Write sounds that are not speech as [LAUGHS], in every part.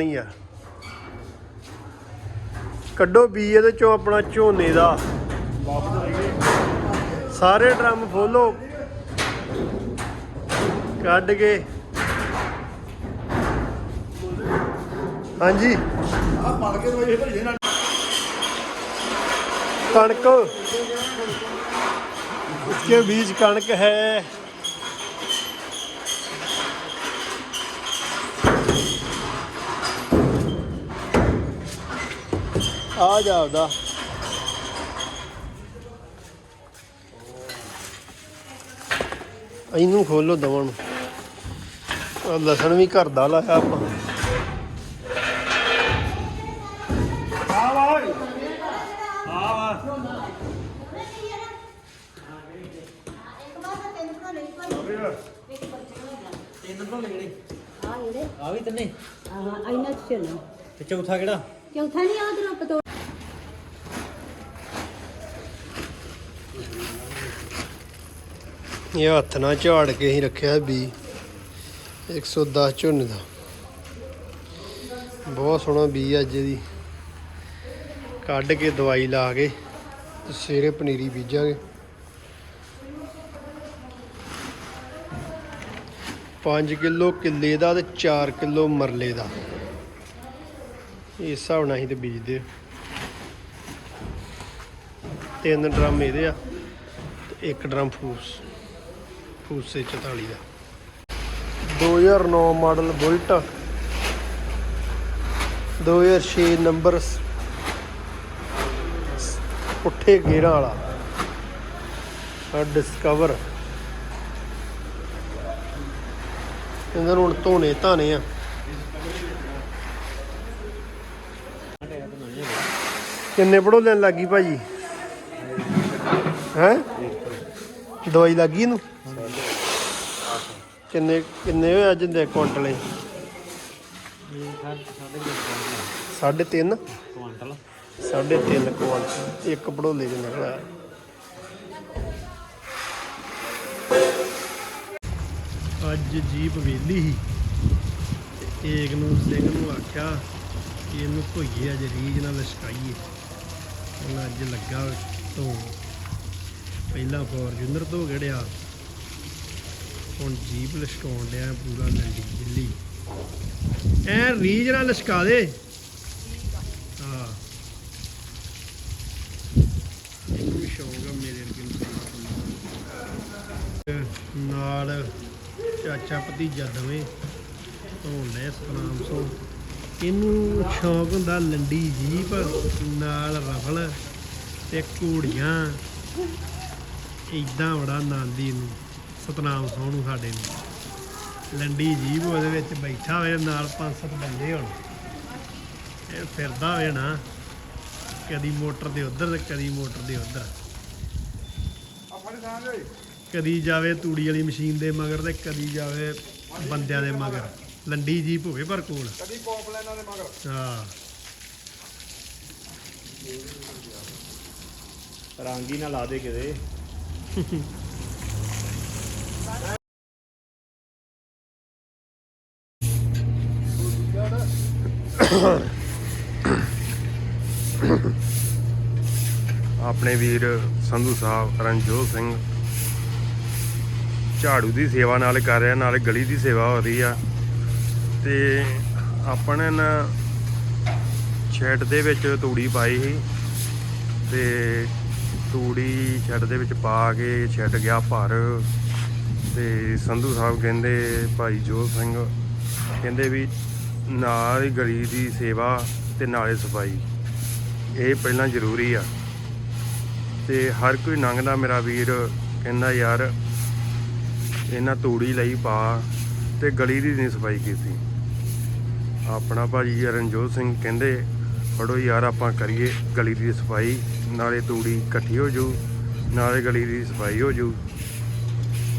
ਨਹੀਂ ਆ ਕੱਢੋ ਬੀ ਇਹਦੇ ਚੋਂ ਆਪਣਾ ਝੋਨੇ ਦਾ ਸਾਰੇ ਡਰਮ ਫੋਲੋ ਕੱਢ ਕੇ ਹਾਂਜੀ ਆ ਪੜ ਕੇ ਰੋਏ ਭਰੀ ਨਾਲ कणक इसके बीच कणक है ਆ ਜਾ ਉਹਦਾ ਇਹਨੂੰ ਖੋਲੋ ਦਵਾਂ ਨੂੰ। ਲਸਣ ਵੀ ਘਰ ਦਾ ਲਾਇਆ ਆਪਾਂ। ਆ ਵੀ ਤੰਨੇ। ਹਾਂ ਇਹਨਾਂ ਚ ਚਲੋ ਚੌਥਾ ਕਿਹੜਾ? ਚੌਥਾ ਨਹੀਂ ਆਉਂਦਾ ਪਤੋ ਇਹ ਹੱਥ ਨਾਲ ਝਾੜ ਕੇ ਹੀ ਰੱਖਿਆ ਬੀ। 110 ਝੋਨੇ ਦਾ। ਬਹੁਤ ਸੋਹਣਾ ਬੀ ਆ ਅੱਜ ਦੀ ਕੱਢ ਕੇ ਦਵਾਈ ਲਾ ਕੇ ਤੇ ਸਵੇਰੇ ਪਨੀਰੀ ਬੀਜਾਂਗੇ। ਪੰਜ ਕਿਲੋ ਕਿੱਲੇ ਦਾ ਤੇ 4 ਕਿਲੋ ਮਰਲੇ ਦਾ। ਇਸ ਹਿਸਾਬ ਨਾਲ ਹੀ ਤੇ ਬੀਜਦੇ ਆ। ਤਿੰਨ ਡਰਮ ਇਹਦੇ ਆ ਤੇ ਇੱਕ ਡਰਮ ਫੂਸ। ਫੂਸੇ 44 ਦਾ। 2009 ਮਾਡਲ ਬੁਲਟ 2006 ਨੰਬਰ ਸ- ਸ- ਪੁੱਠੇ ਗੇਰਾਂ ਵਾਲਾ ਡਿਸਕਵਰ। ਇਹਨਾਂ ਨੂੰ ਹੁਣ ਧੋਣੇ ਧਾਣੇ ਆ। ਕਿੰਨੇ ਪੜੋ ਲੈਣ ਲੱਗੀ ਭਾਜੀ? ਹੈ? ਦਵਾਈ ਲੱਗੀ ਇਹਨੂੰ? ਕਿੰਨੇ ਕਿੰਨੇ ਹੋਏ ਅੱਜ ਦੇ ਕੁਆਂਟਲੇ ਸਾਢੇ ਤਿੰਨ। ਕੁਆਂਟਲ ਸਾਢੇ ਤਿੰਨ ਕੁਆਂਟਲ। ਇੱਕ ਪੜੋਲੇ ਦੇ ਨਿਕਲਿਆ। ਅੱਜ ਜੀਪ ਵੇਲੀ ਸੀ ਤੇ ਏਕ ਨੂੰ ਸਿੰਘ ਨੂੰ ਆਖਿਆ ਕਿ ਇਹਨੂੰ ਭੋਈਏ ਅੱਜ ਰੀਜ ਨਾਲ ਲਸ਼ਕਾਈਏ। ਹੁਣ ਅੱਜ ਲੱਗਾ ਤੋਂ ਪਹਿਲਾਂ ਫੋਰਜੂਨਰ ਤੋਂ ਗੜਿਆ ਹੁਣ ਜੀਪ ਲਸ਼ਕਾਉਣ ਡਿਆ ਪੂਰਾ ਲੰਡੀ ਦਿੱਲੀ। ਐ ਰੀਜ ਨਾਲ ਲਸ਼ਕਾ ਦੇ। ਹਾਂ। ਇੱਕ ਵੀ ਸ਼ੌਂਕ ਆ ਮੇਰੇ ਵਰਗੇ ਨੂੰ ਨਾਲ ਚਾਚਾ ਭਤੀਜਾ ਦਵੇਂ ਧੋਣ ਲੈ ਸਤਨਾਮ ਸੋ ਇਹਨੂੰ ਸ਼ੌਂਕ ਹੁੰਦਾ ਲੰਡੀ ਜੀਪ, ਨਾਲ ਰਫਲ ਤੇ ਘੋੜੀਆਂ। ਇਦਾਂ ਬੜਾ ਆਨੰਦ ਇਹਨੂੰ। ਸਤਨਾਮ ਸੋਹਣੂ ਸਾਡੇ ਨੂੰ। ਲੰਡੀ ਜੀਬ ਉਹਦੇ ਵਿੱਚ ਬੈਠਾ ਹੋਵੇ ਨਾਲ ਪੰਜ ਸੱਤ ਬੰਦੇ ਹੋਣ। ਇਹ ਫਿਰਦਾ ਹੋਵੇ ਨਾ ਕਦੀ ਮੋਟਰ ਦੇ ਉਧਰ ਤੇ ਕਦੀ ਮੋਟਰ ਦੇ ਉਧਰ। ਕਦੀ ਜਾਵੇ ਤੂੜੀ ਵਾਲੀ ਮਸ਼ੀਨ ਦੇ ਮਗਰ ਤੇ ਕਦੀ ਜਾਵੇ ਬੰਦਿਆਂ ਦੇ ਮਗਰ। ਲੰਡੀ ਜੀਪ ਹੋਵੇ ਪਰ ਕੋਲ। ਕਦੀ ਪੌਪ ਲੈਣਾ ਦੇ ਮਗਰ। ਹਾਂ। ਰੰਗ ਹੀ ਨਾ ਲਾ ਦੇ ਕਿਤੇ। [LAUGHS] ਆਪਣੇ ਵੀਰ ਸੰਧੂ ਸਾਹਿਬ, ਰਣਜੋਤ ਸਿੰਘ। ਝਾੜੂ ਦੀ ਸੇਵਾ ਨਾਲ ਕਰ ਰਿਹਾ, ਨਾਲ ਗਲੀ ਦੀ ਸੇਵਾ ਹੋ ਰਹੀ ਆ। ਤੇ ਆਪਣੇ ਨਾ ਸ਼ੈੱਡ ਦੇ ਵਿੱਚ ਤੂੜੀ ਪਾਈ ਸੀ। ਤੇ ਤੂੜੀ ਛੱਡ ਦੇ ਵਿੱਚ ਪਾ ਕੇ ਛੱਡ ਗਿਆ ਭਰ। ਤੇ ਸੰਧੂ ਸਾਹਿਬ ਕਹਿੰਦੇ, ਭਾਈ ਜੋਤ ਸਿੰਘ ਕਹਿੰਦੇ ਵੀ ਨਾਲ ਹੀ ਗਲੀ ਦੀ ਸੇਵਾ ਤੇ ਨਾਲੇ ਸਫ਼ਾਈ। ਇਹ ਪਹਿਲਾਂ ਜ਼ਰੂਰੀ ਆ। ਤੇ ਹਰ ਕੋਈ ਲੰਘਦਾ ਮੇਰਾ ਵੀਰ, ਕਹਿੰਦਾ ਯਾਰ ਇਹਨਾਂ ਤੂੜੀ ਲਈ ਪਾ ਤੇ ਗਲੀ ਦੀ ਨਹੀਂ ਸਫ਼ਾਈ ਕੀਤੀ। ਆਪਣਾ ਭਾਜੀ ਰਣਜੋਤ ਸਿੰਘ ਕਹਿੰਦੇ, ਫੜੋ ਯਾਰ ਆਪਾਂ ਕਰੀਏ ਗਲੀ ਦੀ ਸਫ਼ਾਈ, ਨਾਲੇ ਤੂੜੀ ਇਕੱਠੀ ਹੋ ਜੂ, ਨਾਲੇ ਗਲੀ ਦੀ ਸਫ਼ਾਈ ਹੋ ਜੂ।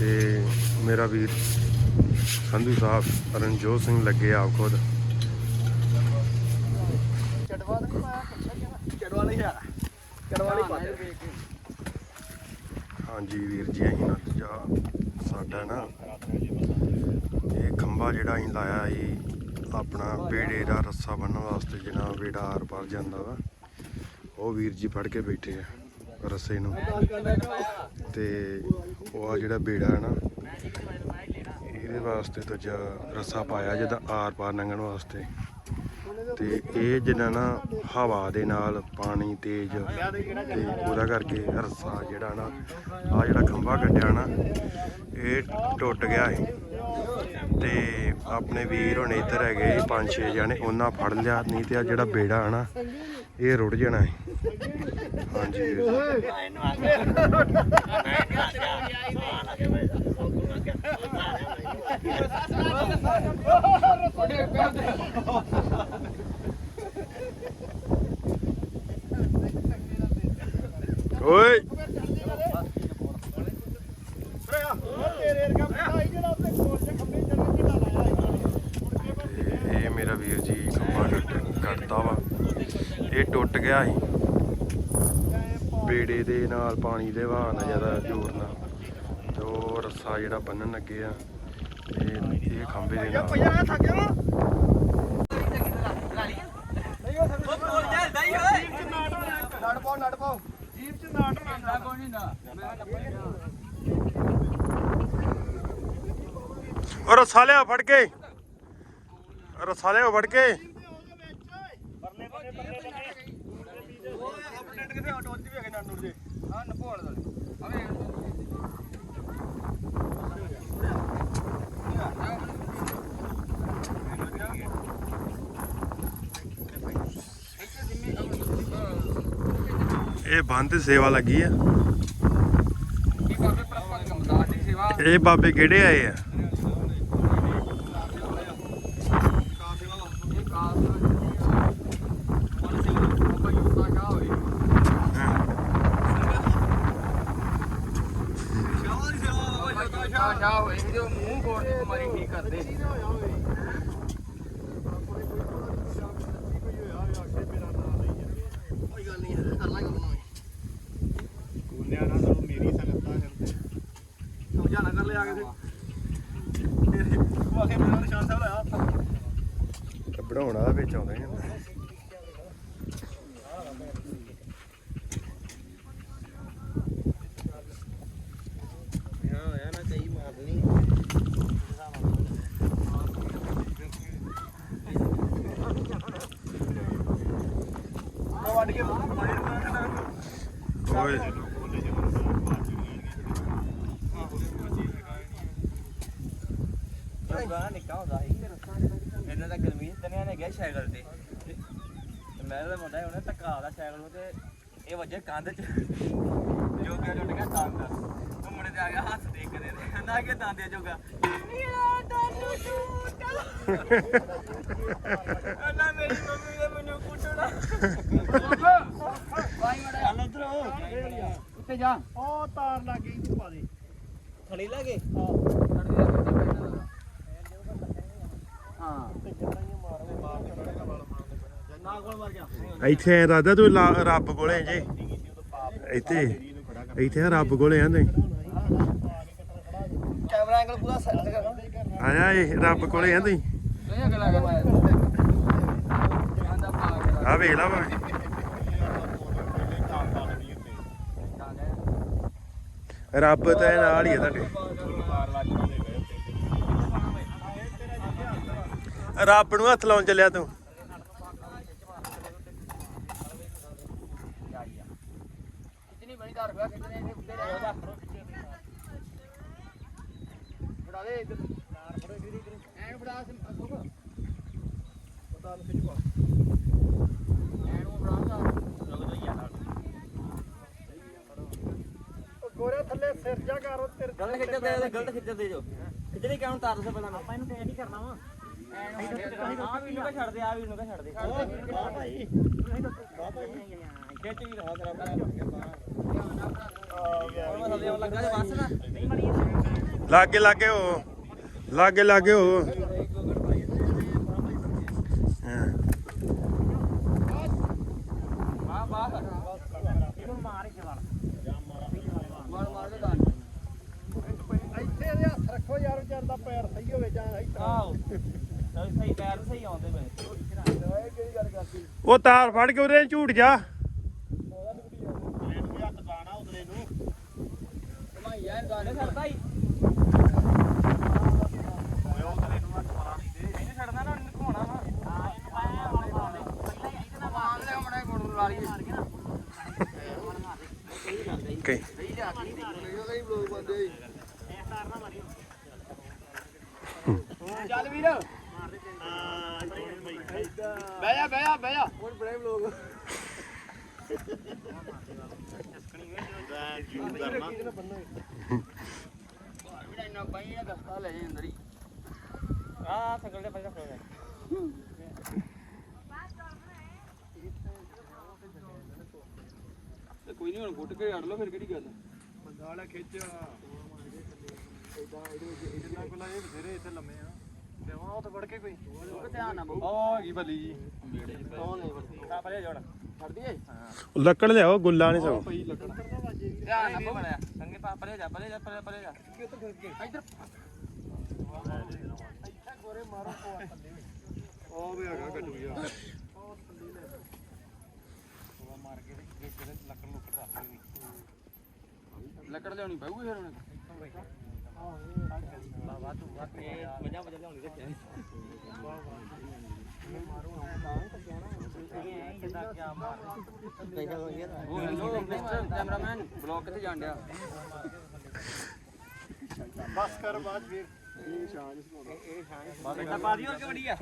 ਤੇ ਮੇਰਾ ਵੀਰ ਸੰਧੂ ਸਾਹਿਬ ਰਣਜੋਤ ਸਿੰਘ ਲੱਗੇ ਆਪ ਖੁਦ। ਚੜਵਾ ਨਹੀਂ ਪਾਇਆ ਚੜਵਾ ਨਹੀਂ ਆ ਚੜਵਾ ਨਹੀਂ ਪਾਇਆ ਹਾਂਜੀ ਵੀਰ ਜੀ, ਅਸੀਂ ਨਾ ਸਾਡਾ ਨਾ ਇਹ ਖੰਭਾ ਜਿਹੜਾ ਅਸੀਂ ਲਾਇਆ ਸੀ, ਆਪਣਾ ਬੇੜੇ ਦਾ ਰੱਸਾ ਬੰਨਣ ਵਾਸਤੇ ਜਿਹੜਾ ਬੇੜਾ ਆਰ ਪਾਰ ਜਾਂਦਾ ਵਾ, ਉਹ ਵੀਰ ਜੀ ਫੜ ਕੇ ਬੈਠੇ ਆ ਰੱਸੇ ਨੂੰ। ਤੇ ਉਹ ਆ ਜਿਹੜਾ ਬੇੜਾ ਹੈ ਨਾ, ਇਹਦੇ ਵਾਸਤੇ ਦੂਜਾ ਰੱਸਾ ਪਾਇਆ ਜਿਹਦਾ ਆਰ ਪਾਰ ਲੰਘਣ ਵਾਸਤੇ। ਤੇ ਇਹ ਜਿਹੜਾ ਨਾ ਹਵਾ ਦੇ ਨਾਲ ਪਾਣੀ, ਤੇਜ਼ ਤੇ ਉਹਦਾ ਕਰਕੇ ਰੱਸਾ ਜਿਹੜਾ ਨਾ ਆ ਜਿਹੜਾ ਖੰਭਾ ਕੱਢਿਆ ਨਾ, ਇਹ ਟੁੱਟ ਗਿਆ ਹੈ ਤੇ ਆਪਣੇ ਵੀਰ ਹੁਣ ਇੱਧਰ ਹੈਗੇ ਪੰਜ ਛੇ ਜਣੇ, ਉਹਨਾਂ ਫੜ ਲਿਆ, ਨਹੀਂ ਤੇ ਆ ਜਿਹੜਾ ਬੇੜਾ ਹੈ ਨਾ ਇਹ ਰੁੜ ਜਾਣਾ ਹੈ ਹਾਂਜੀ ਵੀਰ ਜੀ। ਓਏ ਤੇ ਇਹ ਮੇਰਾ ਵੀਰ ਜੀ ਖੰਭਾ ਕੱਟ ਕੱਟਦਾ ਵਾ ਇਹ ਟੁੱਟ ਗਿਆ ਸੀ। ਬੇੜੇ ਦੇ ਨਾਲ ਪਾਣੀ ਦੇ ਵਹਾਅ ਨਾਲ ਜ਼ਿਆਦਾ ਜ਼ੋਰ ਨਾਲ। ਤੇ ਉਹ ਰੱਸਾ ਜਿਹੜਾ ਬੰਨਣ ਲੱਗੇ ਆ, ਤੇ ਇਹ ਖੰਭੇ ਦੇ ਨਾਲ। ਨੜ ਪਾਓ ਨੜ ਪਾਓ ਉਹ ਰੱਸਾ ਲਿਆ ਫੜ ਕੇ। ਰੱਸਾ ਲਿਆ ਫੜ ਕੇ ਆਪਣੇ ਕਿੱਥੇ ਆਟੋ ਚ ਵੀ ਹੈਗੇ ਨੜ ਨੂੜ ਜੇ ਹਾਂ ਨਪੋਲ ਦਾ ਇਹ ਬੰਦ ਸੇਵਾ ਲੱਗੀ ਆ। ਇਹ ਬਾਬੇ ਕਿਹੜੇ ਆਏ ਆ? ਕੋਈ ਗੱਲ ਨਹੀਂ ਕਰ ਲਾਂਗੇ ਉਹਨਾਂ ਲਿਆ ਕੇ ਤੇ ਉਹ ਆਖੇ ਮੇਰਾ ਨਿਸ਼ਾਨ ਸਾਹਿਬ ਲਾਇਆ ਬਣਾਉਣਾ ਵਿੱਚ ਆਉਂਦਾ ਹੀ ਹੁੰਦਾ ਵੱਢ ਕੇ ਪਾਣੀ ਨੂੰ ਨਿੱਕਾ ਹੁੰਦਾ ਸੀ। ਇਹਨਾਂ ਦਾ ਗਰਮੀ ਤਨਿਆ ਨੇ ਗਿਆ ਸਾਈਕਲ ਤੇ। ਤੇ ਮੈਂ ਤਾਂ ਮੁੰਡਾ ਉਹਨੇ ਧੱਕਾ ਦਾ ਸਾਈਕਲ ਨੂੰ ਤੇ ਇਹ ਵੱਜੇ ਕੰਧ 'ਚ। ਜੋਗਾ ਟੁੱਟ ਗਿਆ ਦੰਦ ਉਹ ਮੁੰਡੇ ਤੇ ਆ ਗਿਆ ਹੱਥ ਦੇ ਕੇ ਦੇ ਨਾ ਕਿ ਦੰਦ ਜੋਗਾ। ਮੇਰਾ ਦੰਦ ਟੁੱਟਾ ਨਾ ਮੇਰੀ ਮੰਮੀ ਨੇ ਮੈਨੂੰ ਕੁੱਟਣਾ। ਭਾਈ ਮੜਾ ਚੱਲ ਉਧਰ ਉੱਤੇ ਜਾ। ਉਹ ਤਾਰ ਲੱਗ ਗਈ ਤੂੰ ਪਾ ਦੇ। ਥੜੀ ਲਾਗੇ ਹਾਂ। ਇੱਥੇ ਦਾਦਾ ਤੂੰ ਲਾ- ਰੱਬ ਕੋਲੇ ਜੇ। ਇੱਥੇ ਇੱਥੇ ਰੱਬ ਕੋਲੇ ਆਂਦੇ ਕੈਮਰਾ ਐਂਗਲ ਪੂਰਾ ਸੈੱਟ ਕਰ। ਆਇਆ ਇਹ ਰੱਬ ਕੋਲੇ ਆਂਦੇ ਨਹੀਂ ਅਗਲਾ ਕੇ ਪਾਇਆ ਆਂਦਾ ਪਾ ਆ ਵੇਖ ਲਾ ਵਾ ਰੱਬ ਤੇ ਨਾਲ ਹੀ ਆ ਤੁਹਾਡੇ। ਰੱਬ ਨੂੰ ਹੱਥ ਲਾਉਣ ਚੱਲਿਆ ਤੂੰ। ਗੋਰੇ ਥੱਲੇ ਸਿਰ ਜਾ ਕਰ ਤੇਰੇ ਗਲਤ ਖਿੱਚ ਦੇ ਗਲਤ ਖਿੱਚ ਦੇ ਜੋ। ਖਿੱਚਣੀ ਕਿਉਂ ਤਾਰ ਦੱਸ ਪਹਿਲਾਂ ਆਪਾਂ ਇਹਨੂੰ ਕਿਹ ਨਹੀਂ ਕਰਨਾ ਵਾ। ਆ ਵੀ ਨੂੰ ਕਾ ਛੱਡ ਦੇ ਆ ਵੀ ਨੂੰ ਕਾ ਛੱਡ ਦੇ ਹਾਂ ਭਾਈ ਖਿੱਚ ਵੀ ਰਹਾ ਤੇਰਾ ਹੁਣ ਲਾਗੇ ਲਾਗੇ ਹੋ। ਲਾਗੇ ਲਾਗੇ ਹੋ। ਹਾਂ। ਆ ਇਹਨੂੰ ਮਾਰ ਹੀ ਚਲਾ ਮਾਰ ਮਾਰ ਕੇ ਦਾ ਇੱਥੇ ਇਹਦੇ ਹੱਥ ਰੱਖੋ ਯਾਰ ਵਿਚਾਰ ਦਾ ਪੈਰ ਸਹੀ ਹੋਵੇ ਜਾਂ ਇੱਥੇ ਆਓ ਸਹੀ ਸਹੀ ਪੈਰ ਸਹੀ ਉਹ ਤਾਰ ਫੜ ਕੇ ਉਹਦੇ ਝੂਟ ਜਾ। ਕਈ ਚੱਲ ਵੀਰ। ਬਹਿ ਜਾ ਬਹਿ ਜਾ ਬਹਿ ਜਾ। ਹੁਣ ਬੜੇ ਲੋਕ ਇੰਨਾ ਪਾਈਆ ਦਸਤਾ ਲੈ ਜੇ ਅੰਦਰ ਹੀ ਆ ਸੰਗਲ ਦੇ ਪਹਿਲਾਂ ਫੜੋ ਤੇ ਕੋਈ ਨਹੀਂ ਹੁਣ ਗੁੱਟ ਕੇ ਅੜ ਲਓ ਫਿਰ ਕਿਹੜੀ ਗੱਲ ਗਾਲਾ ਖਿੱਚ ਇਦਾਂ ਇਹਦੇ ਵਿੱਚ ਇਹਨਾਂ ਕੋਲ ਇਹ ਬਥੇਰੇ ਇੱਥੇ ਲੰਮੇ ਆ। ਤੇ ਉਹ ਤਾਂ ਵੜ ਕੇ ਕੋਈ ਧਿਆਨ ਨਾਲ ਬਹੁ ਉਹ ਹੈਗੀ ਬੱਲੀ ਜੀ। ਕੌਣ ਹੈ ਤਾਂ ਪਰੇ ਜੋੜ। ਛੱਡ ਦਈਏ ਲੱਕੜ ਲਿਆਓ ਗੁੱਲਾ ਨਹੀਂ ਸਗੋਂ। ਪਈ ਲੱਗਣਾ ਧਿਆਨ ਨਾਲ ਬਣਿਆ ਸੰਗੇ ਪਾ ਪਰੇ ਜਾ ਪਰੇ ਜਾ ਪਰੇ ਪਰੇ ਜਾ। ਇੱਧਰ। ਉਹ ਵੀ। ਹੈਗਾ ਗੱਡੂ ਜਿਹਾ। ਲੱਕੜ ਲਿਆਉਣੀ ਪਊਗੀ ਫਿਰ ਰੱਖਿਆ ਉਹ ਹੈਲੋ ਮਿਸਟਰ ਕੈਮਰਾਮੈਨ ਬਲੌਗ ਕਿੱਥੇ ਜਾਣ ਡਿਆ ਬਸ ਕਰ ਬਾਅਦ ਵੀਰ ਬੇਟਾ ਪਾ ਦੀ ਕਿ ਬੜੀ ਆ?